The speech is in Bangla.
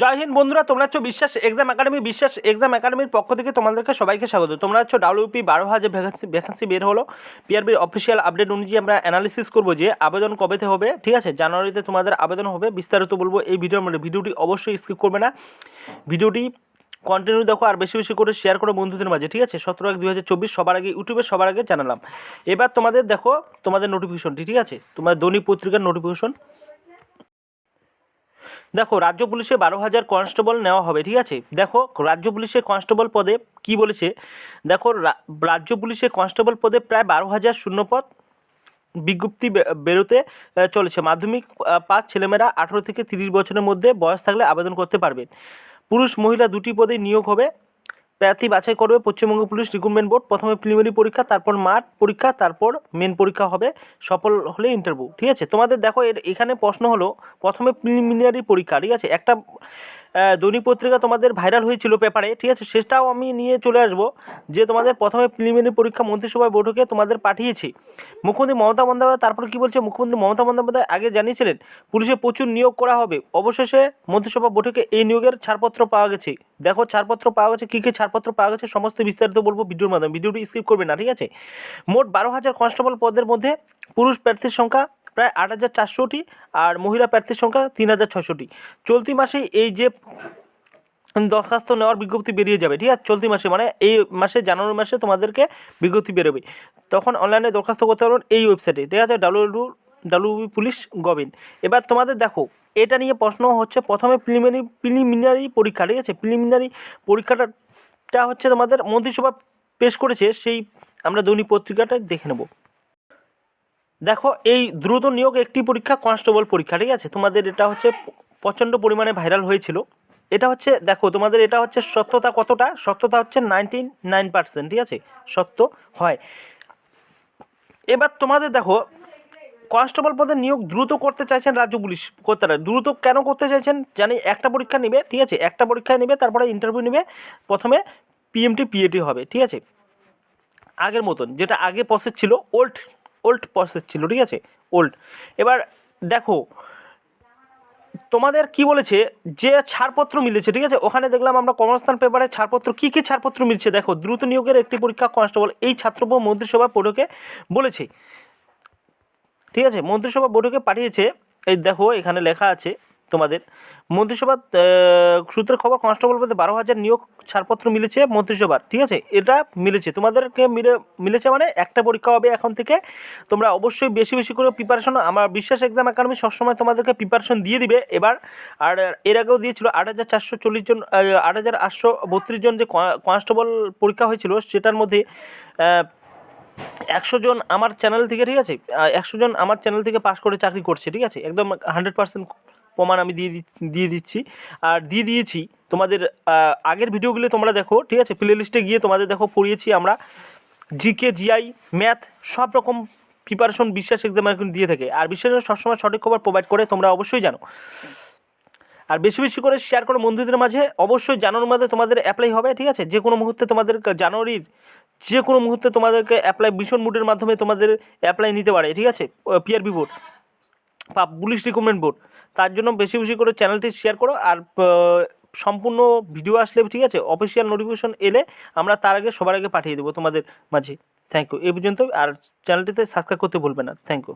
জয় হিন্দ বন্ধুরা, তোমরা হচ্ছে বিশ্বাস এক্সাম একাডেমি, বিশ্বাস এক্সাম একাডেমির পক্ষ থেকে তোমাদেরকে সবাইকে স্বাগত। তোমরা হচ্ছে ডাব্লিউপি বারো হাজার ভ্যাকেন্সি ভ্যাকেন্সি বের হলো। পিআরবির অফিসিয়াল আপডেট অনুযায়ী আমরা অ্যানালিসিস করব যে আবেদন কবেতে হবে, ঠিক আছে? জানুয়ারিতে তোমাদের আবেদন হবে, বিস্তারিত বলব এই ভিডিওর মধ্যে। ভিডিওটি অবশ্যই স্কিপ করবে না। ভিডিওটি কন্টিনিউ দেখো আর বেশি বেশি করে শেয়ার করো বন্ধুদের মাঝে, ঠিক আছে? সতেরো এক দুই হাজার চব্বিশ, সবার আগে ইউটিউবে সবার আগে জানালাম। এবার তোমাদের দেখো তোমাদের নোটিফিকেশনটি ঠিক আছে? তোমার দৈনিক পত্রিকার নোটিফিকেশন দেখো, রাজ্য পুলিশে বারো হাজার কনস্টেবল নেওয়া হবে, ঠিক আছে? দেখো, রাজ্য পুলিশে কনস্টেবল পদে কি বলেছে? দেখো রাজ্য পুলিশে কনস্টেবল পদে প্রায় বারো হাজার শূন্যপদ বিজ্ঞপ্তি বেরোতে চলেছে। মাধ্যমিক পাঁচ ছেলেমেয়েরা আঠেরো থেকে তিরিশ বছরের মধ্যে বয়স থাকলে আবেদন করতে পারবেন পুরুষ, মহিলা দুটি পদে নিয়োগ হবে। প্রার্থী বাছাই করবে পশ্চিমবঙ্গ পুলিশ রিক্রুটমেন্ট বোর্ড। প্রথমে প্রিলিমিনারি পরীক্ষা, তারপর মাঠ পরীক্ষা, তারপর মেন পরীক্ষা হবে। সফল হলে ইন্টারভিউ ঠিক আছে? তোমাদের দেখো এর, এখানে প্রশ্ন হলো, প্রথমে প্রিলিমিনারি পরীক্ষা, ঠিক আছে? একটা দৈনিক পত্রিকা তোমাদের ভাইরাল হয়েছিল পেপারে, ঠিক আছে? সেটাও আমি নিয়ে চলে আসব, যে তোমাদের প্রথমে প্রিলিমিনারি পরীক্ষা মন্ত্রিসভার বৈঠকে তোমাদের পাঠিয়েছি। মুখ্যমন্ত্রী মমতা বন্দ্যোপাধ্যায়, তারপর কি বলছে? মুখ্যমন্ত্রী মমতা বন্দ্যোপাধ্যায় আগে জানিয়েছিলেন, পুলিশে প্রচুর নিয়োগ করা হবে। অবশেষে মন্ত্রিসভা বৈঠকে এই নিয়োগের ছাড়পত্র পাওয়া গেছে। দেখো, ছাড়পত্র পাওয়া গেছে, কী কী ছাড়পত্র পাওয়া গেছে, সমস্ত বিস্তারিত বলব ভিডিওর মাধ্যমে। ভিডিওটি স্কিপ করবে না, ঠিক আছে? মোট বারো হাজার কনস্টেবল পদের মধ্যে পুরুষ প্রার্থীর সংখ্যা প্রায় আট হাজার চারশোটি আর মহিলা প্রার্থীর সংখ্যা তিন হাজার ছশোটি চলতি মাসে এই যে দরখাস্ত নেওয়ার বিজ্ঞপ্তি বেরিয়ে যাবে, ঠিক আছে? চলতি মাসে মানে এই মাসে, জানুয়ারি মাসে তোমাদেরকে বিজ্ঞপ্তি বেরোবে। তখন অনলাইনে দরখাস্ত করতে পারবেন এই ওয়েবসাইটে, ঠিক আছে? ডাব্লিউ ডাব্লিউ পুলিশ গভর্ন এবার তোমাদের দেখো, এটা নিয়ে প্রশ্ন হচ্ছে, প্রথমে প্রিলিমিনারি প্রিলিমিনারি পরীক্ষা, ঠিক আছে? প্রিলিমিনারি পরীক্ষাটা হচ্ছে তোমাদের মন্ত্রিসভা পেশ করেছে, সেই আমরা দৈনিক পত্রিকাটা দেখে নেব। দেখো, এই দ্রুত নিয়োগ একটি পরীক্ষা কনস্টেবল পরীক্ষা, ঠিক আছে? তোমাদের এটা হচ্ছে প্রচণ্ড পরিমাণে ভাইরাল হয়েছিল। এটা হচ্ছে, দেখো, তোমাদের এটা হচ্ছে সত্যতা কতটা? সত্যতা হচ্ছে নাইনটি নাইন পার্সেন্ট ঠিক আছে? সত্য হয়। এবার তোমাদের দেখো কনস্টেবল পদে নিয়োগ দ্রুত করতে চাইছেন রাজ্য পুলিশ কর্তারা। দ্রুত কেন করতে চাইছেন? জানি, একটা পরীক্ষা নেবে, ঠিক আছে? একটা পরীক্ষা নেবে, তারপরে ইন্টারভিউ নেবে, প্রথমে পিএমটি পিএটি হবে, ঠিক আছে? আগের মতন, যেটা আগে প্রসেস ছিল ওল্ড ওল্ড প্রসেস ছিল, ঠিক আছে? ওল্ড এবার দেখো, তোমাদের কি বলেছে? যে ছাড়পত্র মিলেছে, ঠিক আছে? ওখানে দেখলাম আমরা কর্মস্থান পেপারে ছাড়পত্র, কী কী ছাড়পত্র মিলছে? দেখো, দ্রুত নিয়োগের একটি পরীক্ষা কনস্টেবল এই ছাত্র মন্ত্রিসভা বোর্ডকে বলেছে। ঠিক আছে? মন্ত্রিসভা বোর্ডকে পাঠিয়েছে, এই দেখো, এখানে লেখা আছে তোমাদের। মন্ত্রিসভা সূত্রের খবর, কনস্টেবল পদে বারো হাজার নিয়োগ ছাড়পত্র মিলেছে মন্ত্রিসভার, ঠিক আছে? এটা মিলেছে। তোমাদেরকে মিলে, মিলেছে মানে একটা পরীক্ষা হবে এখন থেকে। তোমরা অবশ্যই বেশি বেশি করে প্রিপারেশন আমার বিশ্বাস এক্সাম একাডেমি সবসময় তোমাদেরকে প্রিপারেশন দিয়ে দিবে। এবার, আর এর আগেও দিয়েছিল আট হাজার চারশো চল্লিশ জন আট হাজার আটশো বত্রিশ জন যে কনস্টেবল পরীক্ষা হয়েছিল, সেটার মধ্যে একশো জন আমার চ্যানেল থেকে, ঠিক আছে? একশো জন আমার চ্যানেল থেকে পাস করে চাকরি করছে, ঠিক আছে? একদম হান্ড্রেড পার্সেন্ট প্রমাণ আমি দিয়ে দিয়ে দিচ্ছি। আর দিয়ে দিয়েছি তোমাদের আগের ভিডিওগুলো তোমরা দেখো, ঠিক আছে? প্লে লিস্টে গিয়ে তোমাদের দেখো, পড়িয়েছি আমরা জিকে জিআই ম্যাথ সব রকম প্রিপারেশন বিশ্বাস এক্সাম দিয়ে থাকে। আর বিশ্বাস সবসময় সঠিক খবর প্রোভাইড করে, তোমরা অবশ্যই জানো। আর বেশি বেশি করে শেয়ার করো বন্ধুদের মাঝে, অবশ্যই জানুয়ারির মধ্যে তোমাদের অ্যাপ্লাই হবে, ঠিক আছে? যে কোনো মুহূর্তে তোমাদের জানুয়ারির যে কোনো মুহূর্তে তোমাদেরকে অ্যাপ্লাই ভীষণ মুডের মাধ্যমে তোমাদের অ্যাপ্লাই নিতে পারে, ঠিক আছে? পিআরবি বোর্ড বা পুলিশ রিক্রুটমেন্ট বোর্ড, তার জন্য বেশি বেশি করে চ্যানেলটি শেয়ার করো আর সম্পূর্ণ ভিডিও আসলে ঠিক আছে অফিসিয়াল নোটিফিকেশন এলে আমরা তার আগে সবার আগে পাঠিয়ে দেবো তোমাদের মাঝে। থ্যাংক ইউ এই পর্যন্ত আর চ্যানেলটিতে সাবস্ক্রাইব করতে ভুলবে না। Thank you